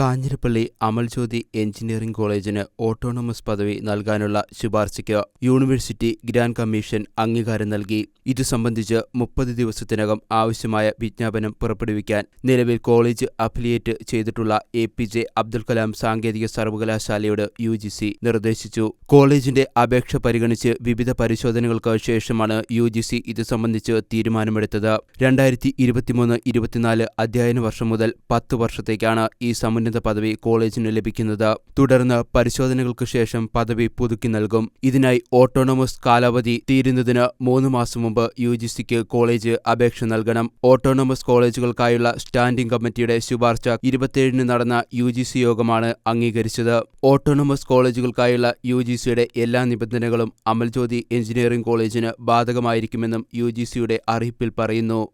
Kanjirappally Amaljyothi engineering കോളേജിന് autonomous പദവി നൽകാനുള്ള ശുപാർശയ്ക്ക് യൂണിവേഴ്സിറ്റി ഗ്രാൻഡ് കമ്മീഷൻ അംഗീകാരം നൽകി. ഇതു സംബന്ധിച്ച് മുപ്പത് ദിവസത്തിനകം ആവശ്യമായ വിജ്ഞാപനം പുറപ്പെടുവിക്കാൻ നിലവിൽ കോളേജ് അഫിലിയേറ്റ് ചെയ്തിട്ടുള്ള A P J Abdul Kalam സാങ്കേതിക സർവകലാശാലയോട് യു ജി സി നിർദ്ദേശിച്ചു. കോളേജിന്റെ അപേക്ഷ പരിഗണിച്ച് വിവിധ പരിശോധനകൾക്ക് ശേഷമാണ് യു ജി സി ഇത് സംബന്ധിച്ച് തീരുമാനമെടുത്തത്. രണ്ടായിരത്തി ഇരുപത്തിമൂന്ന് ഇരുപത്തിനാല് അധ്യയന വർഷം മുതൽ പത്ത് വർഷത്തേക്കാണ് ഈ സമുന്നത പദവി കോളേജിന് ലഭിക്കുന്നത്. തുടർന്ന് പരിശോധനകൾക്ക് ശേഷം പദവി പുതുക്കി നൽകും. ഇതിനായി ഓട്ടോണമസ് കാലാവധി തീരുന്നതിന് മൂന്ന് മാസം മുമ്പ് യു ജി സിക്ക് കോളേജ് അപേക്ഷ നൽകണം. ഓട്ടോണമസ് കോളേജുകൾക്കായുള്ള സ്റ്റാൻഡിംഗ് കമ്മിറ്റിയുടെ ശുപാർശ ഇരുപത്തിയേഴിന് നടന്ന യു ജി സി യോഗമാണ് അംഗീകരിച്ചത്. ഓട്ടോണമസ് കോളേജുകൾക്കായുള്ള യു ജി സിയുടെ എല്ലാ നിബന്ധനകളും അമൽജ്യോതി എഞ്ചിനീയറിംഗ് കോളേജിന് ബാധകമായിരിക്കുമെന്നും യു ജി സിയുടെ അറിയിപ്പിൽ പറയുന്നു.